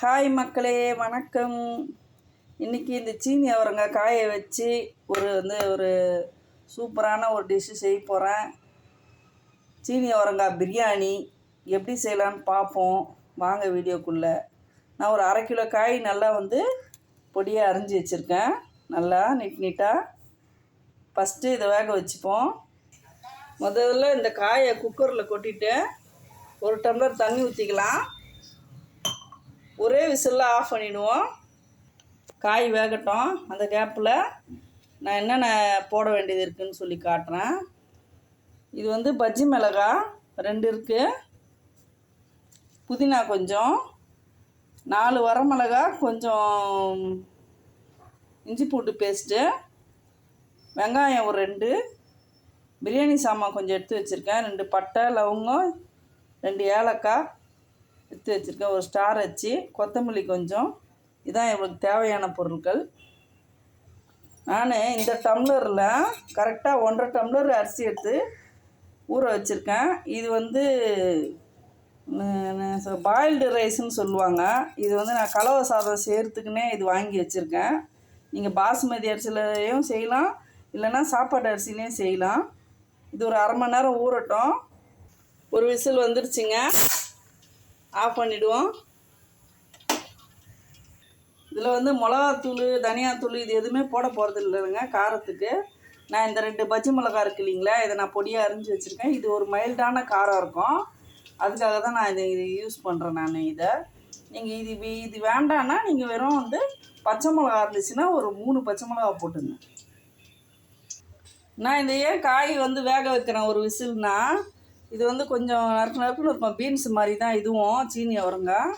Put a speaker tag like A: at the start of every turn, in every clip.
A: Hi மக்களே வணக்கம். இன்றைக்கி இந்த சீனி அவரங்காய் காய வச்சு ஒரு வந்து ஒரு சூப்பரான ஒரு டிஷ்ஷு செய்ய போகிறேன் சீனி அவரங்காய் பிரியாணி எப்படி செய்யலான்னு பார்ப்போம். வாங்க வீடியோக்குள்ளே. நான் ஒரு அரை கிலோ காய் நல்லா வந்து பொடியாக அரிஞ்சு வச்சுருக்கேன். நல்லா நீட் நீட்டாக ஃபஸ்ட்டு இதை வேக வச்சுப்போம். முதல்ல இந்த காயை குக்கரில் கொட்டிட்டு ஒரு டம்ளர் தண்ணி ஊற்றிக்கலாம் ஒரே விசிலில் ஆஃப் பண்ணிவிடுவோம் காய் வேகட்டும். அந்த கேப்பில் நான் என்னென்ன போட வேண்டியது இருக்குதுன்னு சொல்லி காட்டுறேன். இது வந்து பஜ்ஜி மிளகா ரெண்டு இருக்குது புதினா கொஞ்சம். நாலு வரமிளகா கொஞ்சம் இஞ்சி பூண்டு பேஸ்ட்டு வெங்காயம் ஒரு ரெண்டு. பிரியாணி சாமான் கொஞ்சம் எடுத்து வச்சுருக்கேன். ரெண்டு பட்டை லவங்கம் ரெண்டு ஏலக்காய். எடுத்து வச்சுருக்கேன் ஒரு ஸ்டார் வச்சு கொத்தமல்லி கொஞ்சம். இதான் இவங்களுக்கு தேவையான பொருட்கள். நான் இந்த டம்ளரில் கரெக்டாக ஒன்றரை டம்ளர் அரிசி எடுத்து ஊற வச்சுருக்கேன். இது வந்து பாயில்டு ரைஸ்ன்னு சொல்லுவாங்க. இது வந்து நான் கலவை சாதம் செய்கிறதுக்குன்னே இது வாங்கி வச்சுருக்கேன். நீங்கள் பாசுமதி அரிசிலையும் செய்யலாம். இல்லைன்னா சாப்பாடு அரிசிலையும் செய்யலாம். இது ஒரு அரை மணி நேரம் ஊறட்டும். ஒரு விசில் வந்துருச்சுங்க. ஆஃப் பண்ணிவிடுவோம் இதில் வந்து மிளகாத்தூள் தனியாத்தூள் இது எதுவுமே போட போகிறது இல்லைங்க காரத்துக்கு. நான் இந்த ரெண்டு பச்சை மிளகா இருக்கு இல்லைங்களா இதை நான் பொடியாக அரிஞ்சு வச்சுருக்கேன். இது ஒரு மைல்டான காரம் இருக்கும். அதுக்காக தான் நான் இதை இது யூஸ் பண்ணுறேன் நான் இதை. நீங்கள் இது இது வேண்டான்னா நீங்கள் வெறும் வந்து பச்சை மிளகா இருந்துச்சுன்னா ஒரு மூணு பச்சை மிளகா போட்டுங்க. நான் இந்த ஏன் காய் வந்து வேக வைக்கிறேன் ஒரு விசில்னால் இது வந்து கொஞ்சம் நறுக்கு நறுக்குன்னு இருக்கும். பீன்ஸ் மாதிரி தான் இதுவும் சீனி அவரங்காய்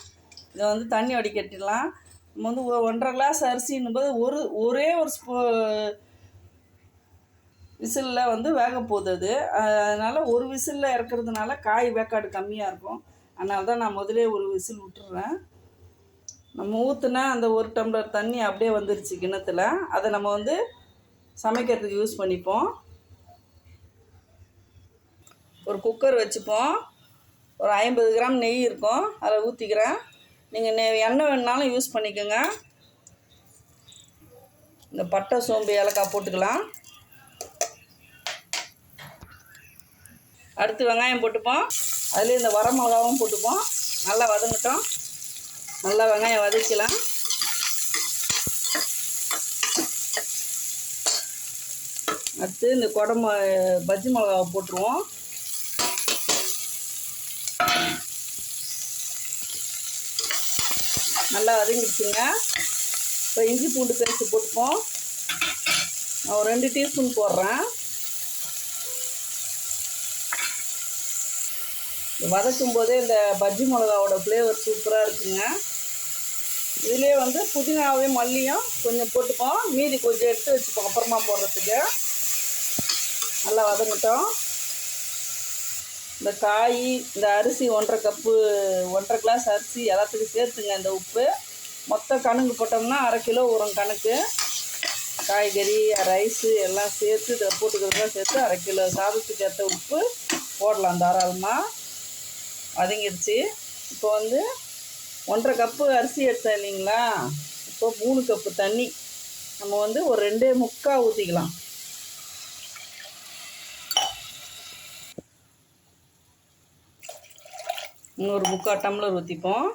A: இதை வந்து தண்ணி வடிகட்டிடலாம் நம்ம வந்து ஒன்றரை கிளாஸ் அரிசின்னும் போது ஒரு ஒரே ஒரு ஸ்பூ விசிலில் வந்து வேக போகுது அது. அதனால் ஒரு விசிலில் இறக்குறதுனால காய் வேக்காடு கம்மியாக இருக்கும். அதனால தான் நான் முதலே ஒரு விசில் விட்டுறேன். நம்ம ஊற்றுனா அந்த ஒரு டம்ளர் தண்ணி அப்படியே வந்துருச்சு கிணத்துல அதை நம்ம வந்து சமைக்கிறதுக்கு யூஸ் பண்ணிப்போம். ஒரு குக்கர் வச்சுப்போம். ஒரு ஐம்பது கிராம் நெய் இருக்கும். அதில் ஊற்றிக்கிறேன் நீங்கள் நெ எண்ணெய் வேணுனாலும் யூஸ் பண்ணிக்கோங்க. இந்த பட்டை சோம்பு ஏலக்காய் போட்டுக்கலாம். அடுத்து வெங்காயம் போட்டுப்போம். அதிலே இந்த வர மிளகாவும் போட்டுப்போம். நல்லா வதங்கட்டும். நல்லா வெங்காயம் வதக்கலாம். அடுத்து இந்த குடம்பு பஜ்ஜி மிளகாவை போட்டுருவோம். நல்லா வதங்கிடுச்சுங்க. இப்போ இஞ்சி பூண்டு பேஸ்ட்டு போட்டுப்போம். நான் ஒரு ரெண்டு டீஸ்பூன் போடுறேன். வதக்கும் போதே இந்த பஜ்ஜி மிளகாவோட ஃப்ளேவர் சூப்பராக இருக்குங்க. இதுலேயே வந்து புதினாவையும் மல்லியும் கொஞ்சம் போட்டுப்போம். மீதி கொஞ்சம் எடுத்து வச்சுப்போம். அப்புறமா போடுறதுக்கு. நல்லா வதங்கட்டும். இந்த காய் இந்த அரிசி ஒன்றரை கப்பு ஒன்றரை கிளாஸ் அரிசி எல்லாத்துக்கும் சேர்த்துங்க இந்த உப்பு. மொத்த கணக்கு போட்டோம்னா அரை கிலோ உரம் கணக்கு. காய்கறி ரைஸு எல்லாம் சேர்த்து இதை போட்டுக்கிறதுலாம் சேர்த்து அரை கிலோ. சாதத்துக்கு ஏற்ற உப்பு போடலாம் தாராளமாக வதங்கிடுச்சு இப்போ வந்து ஒன்றரை கப்பு அரிசி எடுத்தேன் இல்லைங்களா? இப்போ மூணு கப்பு தண்ணி. நம்ம வந்து ஒரு ரெண்டே முக்கால் ஊற்றிக்கலாம் இன்னொரு முக்கால் டம்ளர் ஊற்றிப்போம்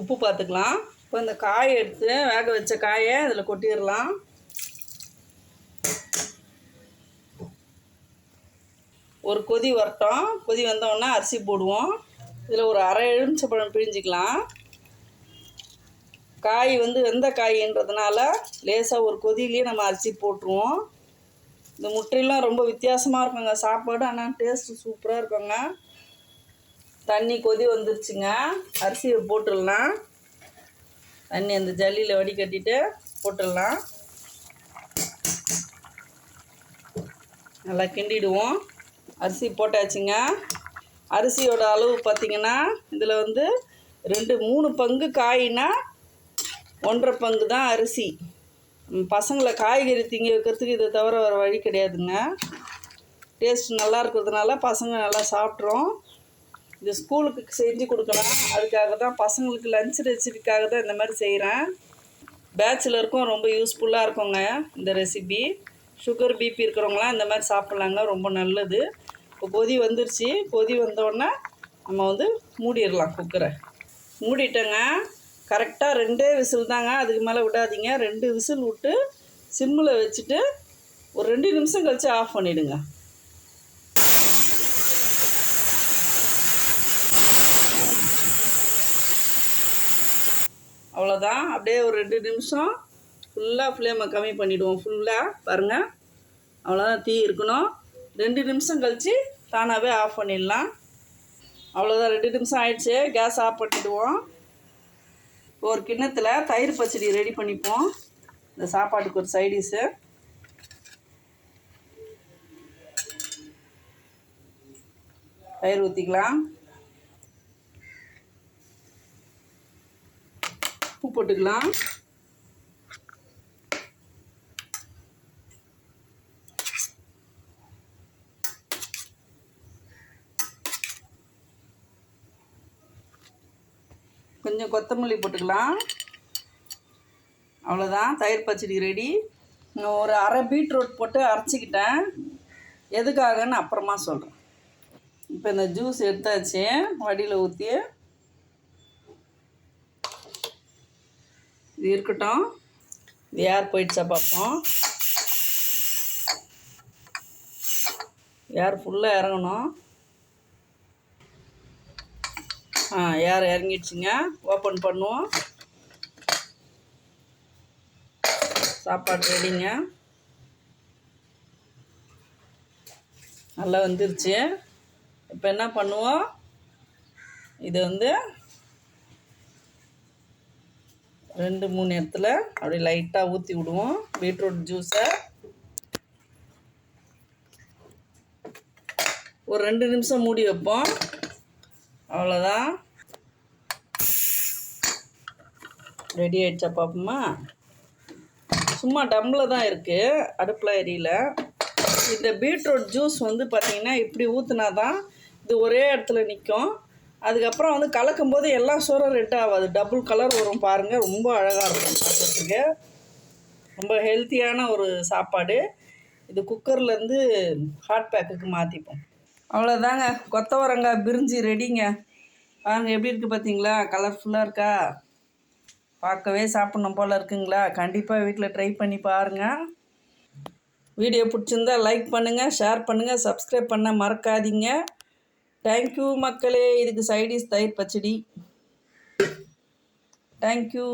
A: உப்பு பார்த்துக்கலாம் இப்போ இந்த காயை எடுத்து வேக வச்ச காயை அதில் கொட்டிடலாம். ஒரு கொதி வரட்டும். கொதி வந்தோடனே அரிசி போடுவோம். இதில் ஒரு அரை எலுமிச்சப்பழம் பிழிஞ்சிக்கலாம். காய் வந்து வெந்த காயின்றதுனால லேசாக ஒரு கொதியிலேயே நம்ம அரிசி போட்டுருவோம். இந்த முற்றிலாம் ரொம்ப வித்தியாசமாக இருக்குங்க. சாப்பாடு ஆனால் டேஸ்ட்டு சூப்பராக இருக்குங்க. தண்ணி கொதி வந்துருச்சுங்க. அரிசியை போட்டுடலாம். தண்ணி அந்த ஜல்லியில் வடிகட்டிட்டு போட்டுடலாம். நல்லா கிண்டிடுவோம். அரிசி போட்டாச்சுங்க. அரிசியோட அளவு பார்த்திங்கன்னா இதில் வந்து ரெண்டு மூணு பங்கு காய்னா ஒன்றரை பங்கு தான் அரிசி. பசங்களை காய்கறி திங்க வைக்கிறதுக்கு இதை தவிர வேறு வழி கிடையாதுங்க. டேஸ்ட் நல்லா இருக்கிறதுனால பசங்க நல்லா சாப்பிட்றோம். இது ஸ்கூலுக்கு செஞ்சு கொடுக்கலாம். அதுக்காக தான் பசங்களுக்கு லஞ்ச் ரெசிபிக்காக தான் இந்த மாதிரி செய்கிறேன் பேச்சுலருக்கும் ரொம்ப யூஸ்ஃபுல்லாக இருக்குங்க இந்த ரெசிபி சுகர் பிபி இருக்கிறவங்களாம் இந்த மாதிரி சாப்பிட்லாங்க ரொம்ப நல்லது. இப்போ கொதி வந்துருச்சு. கொதி வந்தோடனே நம்ம வந்து மூடிடலாம் குக்கரை மூடிட்டேங்க. கரெக்டாக ரெண்டே விசில் தாங்க. அதுக்கு மேலே விடாதீங்க. ரெண்டு விசில் விட்டு சிம்மில் வச்சுட்டு ஒரு ரெண்டு நிமிஷம் கழித்து ஆஃப் பண்ணிவிடுங்க அவ்வளோதான் அப்படியே ஒரு ரெண்டு நிமிஷம் ஃபுல்லாக ஃப்ளேமை கம்மி பண்ணிவிடுவோம் ஃபுல்லாக பாருங்கள் அவ்வளோதான் தீ இருக்கணும். ரெண்டு நிமிஷம் கழித்து தானாகவே ஆஃப் பண்ணிடலாம். அவ்வளோதான் ரெண்டு நிமிஷம் ஆயிடுச்சு. கேஸ் ஆஃப் பண்ணிவிடுவோம் ஒரு கிண்ணத்தில் தயிர் பச்சடி ரெடி பண்ணிப்போம். இந்த சாப்பாட்டுக்கு ஒரு சைடிஷு தயிர் ஊற்றிக்கலாம் உப்பு போட்டுக்கலாம். கொஞ்சம் கொத்தமல்லி போட்டுக்கலாம். அவ்வளோதான் தயிர் பச்சடி ரெடி ஒரு அரை பீட்ரூட் போட்டு அரைச்சிக்கிட்டேன். எதுக்காகன்னு அப்புறமா சொல்கிறேன் இப்போ இந்த ஜூஸ் எடுத்தாச்சு. வடியில் ஊற்றி இது இருக்கட்டும். இது யார் போயிடுச்சா பார்ப்போம். யார் ஃபுல்லாக இறங்கணும். ஆ யார் இறங்கிடுச்சுங்க? ஓப்பன் பண்ணுவோம். சாப்பாடு ரெடிங்க நல்லா வந்துருச்சு. இப்போ என்ன பண்ணுவோம்? இது வந்து ரெண்டு மூணு இடத்துல அப்படியே லைட்டாக ஊற்றி விடுவோம். பீட்ரூட் ஜூஸை ஒரு ரெண்டு நிமிஷம் மூடி வைப்போம். அவ்வளோதான் ரெடி ஆயிடுச்சா பார்ப்போமா சும்மா டம்மில் தான் இருக்குது அடுப்பில் எரியல. இந்த பீட்ரூட் ஜூஸ் வந்து பார்த்திங்கன்னா இப்படி ஊற்றுனா தான் இது ஒரே இடத்துல நிற்கும் அதுக்கப்புறம் வந்து கலக்கும் போது எல்லா சோறும் ரெட் ஆகாது. டபுள் கலர் வரும் பாருங்கள் ரொம்ப அழகாக இருக்கும் பார்க்குறதுக்கு ரொம்ப ஹெல்த்தியான ஒரு சாப்பாடு. இது குக்கர்லேருந்து ஹாட் பேக்குக்கு மாற்றிப்போம் அவ்வளோதாங்க கொத்தவரங்காய் பிரிஞ்சு ரெடிங்க. பாருங்க எப்படி இருக்குது பார்த்தீங்களா கலர்ஃபுல்லாக இருக்கா? பார்க்கவே சாப்பிட்ணும் போல் இருக்குங்களா? கண்டிப்பாக வீட்டில் ட்ரை பண்ணி பாருங்கள் வீடியோ பிடிச்சிருந்தா லைக் பண்ணுங்கள் ஷேர் பண்ணுங்கள் சப்ஸ்கிரைப் பண்ண மறக்காதீங்க. தேங்க்யூ மக்களே. இதுக்கு சைடிஸ் தயிர் பச்சடி. தேங்க்யூ